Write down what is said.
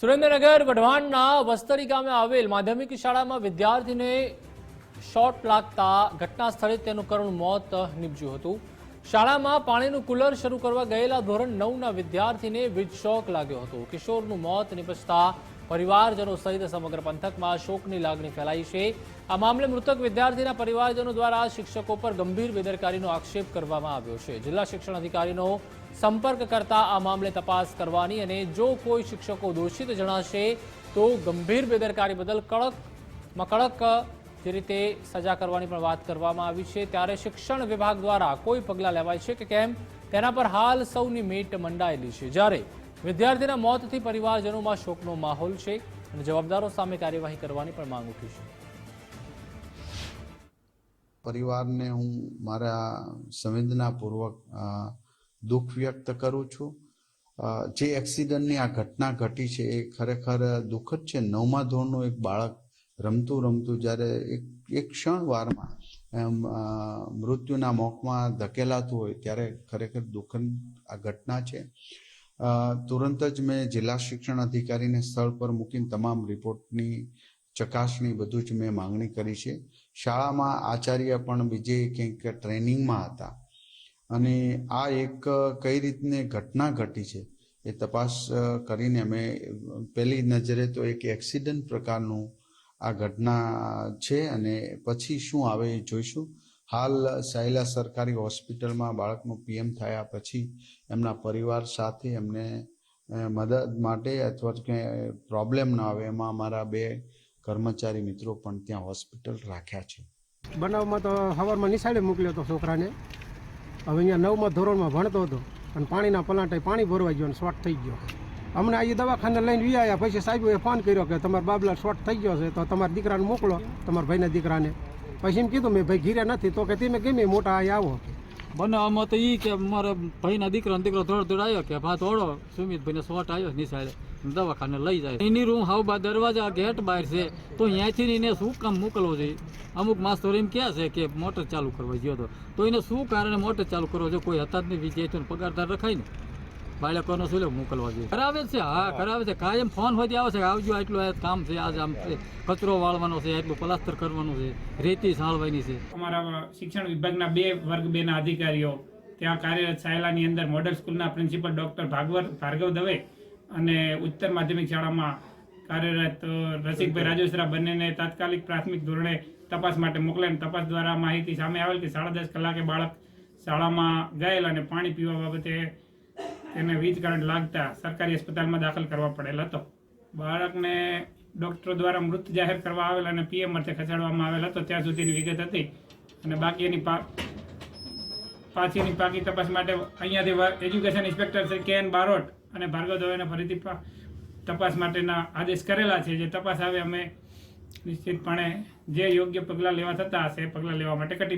સુરેન્દ્રનગર વઢવાણના વસ્તરી ગામે આવેલ માધ્યમિક શાળામાં વિદ્યાર્થીને શોટ લાગતા ઘટના સ્થળે તેનું કરુણ મોત નીપજ્યું હતું. શાળામાં પાણીનું કુલર શરૂ કરવા ગયેલા ધોરણ નવના વિદ્યાર્થીને વીજ શોક લાગ્યો હતો. કિશોરનું મોત નિપજતા પરિવારજનો સહિત સમગ્ર પંથકમાં શોકની લાગણી ફેલાઈ છે. આ મામલે મૃતક વિદ્યાર્થીના પરિવારજનો દ્વારા શિક્ષકો પર ગંભીર બેદરકારીનો આક્ષેપ કરવામાં આવ્યો છે. જિલ્લા શિક્ષણ અધિકારીનો સંપર્ક કરતા આ મામલે તપાસ કરવાની અને જો કોઈ શિક્ષકો દોષિત જણાશે તો ગંભીર બેદરકારી બદલ કડકમાં કડક જે રીતે સજા કરવાની પણ વાત કરવામાં આવી છે. ત્યારે શિક્ષણ વિભાગ દ્વારા કોઈ પગલાં લેવાય છે કે કેમ? તેના પર હાલ સૌની મીટ મંડાયેલી છે. જ્યારે વિદ્યાર્થીના મોતથી પરિવારજનોમાં શોકનો માહોલ છે અને જવાબદારો સામે કાર્યવાહી કરવાની પણ માંગ ઉઠી છે. પરિવારને હું મારા સંવેદનાપૂર્વક દુઃખ વ્યક્ત કરું છું. જે એક્સિડન્ટની આ ઘટના ઘટી છે એ ખરેખર દુઃખદ છે. નવમા ધોરણનું એક બાળક રમતું રમતું જ્યારે એક એક ક્ષણ વારમાં એમ મૃત્યુના મોખમાં ધકેલાતું હોય ત્યારે ખરેખર દુઃખદ આ ઘટના છે. તુરંત જ મેં જિલ્લા શિક્ષણ અધિકારીને સ્થળ પર મૂકીને તમામ રિપોર્ટની ચકાસણી બધું જ મેં માંગણી કરી છે. શાળામાં આચાર્ય પણ બીજે કંઈક ટ્રેનિંગમાં હતા. અને આ એક કઈ રીતની ઘટના ઘટી છે એ તપાસ કરીને અમે પહેલી નજરે તો એક એક્સિડન્ટ પ્રકારનું આ ઘટના છે અને પછી શું આવે એ જોઈશું. હાલ સાયલા સરકારી હોસ્પિટલમાં બાળકનું પીએમ થયા પછી એમના પરિવાર સાથે એમને મદદ માટે અથવા તો કે પ્રોબ્લેમ ના આવે એમાં અમારા બે કર્મચારી મિત્રો પણ ત્યાં હોસ્પિટલ રાખ્યા છે. બનાવમાં તો સવારમાં નિશાળે મોકલ્યો હતો છોકરાને. હવે અહીંયા નવમાં ધોરણમાં ભણતો હતો અને પાણીના પલાંટે પાણી ભરવાઈ ગયો અને શોર્ટ થઈ ગયો. અમને આજે દવાખાને લઈને વી આવ્યા પછી સાહેબે ફોન કર્યો કે તમારા બાબલા શોર્ટ થઈ ગયો છે તો તમારા દીકરાને મોકલો, તમારા ભાઈના દીકરાને. પછી એમ કીધું મેં, ભાઈ, ઘીરે નથી તો કે તમે ગમે મોટા અહીં આવો બનાવવામાં તો એ કે મારા ભાઈના દીકરાનો દીકરો દોડ દોડ આવ્યો કે ભાત ઓળો સુમિતભાઈને શોટ આવ્યો નિશાળે દવાખાને લઈ જાય. એની રૂમ હાવ બા દરવાજા ગેટ બહાર છે. તો અહીંયાથી એને શું કામ મોકલવો જોઈએ અમુક માસ્તર એમ કહે છે કે, મોટર ચાલુ કરવા ગયો હતો તો એને શું કારણે મોટર ચાલુ કરવો જોઈએ કોઈ હતા જ નહીં વિજય પગારદાર રખાય ને. બાળકોનો શું લેવું મોકલવા જોઈએ. કરાવે છે હા કરાવે છે. કાયમ ફોન હોય આવે છે આવજો આટલું કામ છે આજ આમ છે. કચરો વાળવાનો છે આટલું પ્લાસ્ટર કરવાનું છે. રેતી સાળવાની છે. અમારા શિક્ષણ વિભાગના બે વર્ગ બેના અધિકારીઓ ત્યાં કાર્યરત સાયલાની અંદર મોડલ સ્કૂલના પ્રિન્સિપલ ડોક્ટર ભાગવત ભાર્ગવ દવે અને ઉત્તર માધ્યમિક શાળામાં કાર્યરત રસિકભાઈ રાજેશરા બંનેને તાત્કાલિક પ્રાથમિક ધોરણે તપાસ માટે મોકલાઈને તપાસ દ્વારા માહિતી સામે આવેલ કે સાડા દસ કલાકે બાળક શાળામાં ગયેલ અને પાણી પીવા બાબતે તેને વીજ કરંટ લાગતા સરકારી અસ્પતાલમાં દાખલ કરવા પડેલ હતો. બાળકને ડોક્ટરો દ્વારા મૃત જાહેર કરવા આવેલ અને પીએમ અર્થે ખસેડવામાં આવેલ હતો, ત્યાં સુધીની વિગત હતી. અને બાકીની પા પાછીની પાકી તપાસ માટે અહીંયાથી એજ્યુકેશન ઇન્સ્પેક્ટર શ્રી કે એન બારોટ અને ભાર્ગવ દવેને ફરીથી તપાસ માટેના આદેશ કરેલા છે. જે તપાસ આવે અમે નિશ્ચિતપણે જે યોગ્ય પગલાં લેવા થતા હશે એ પગલાં લેવા માટે કટી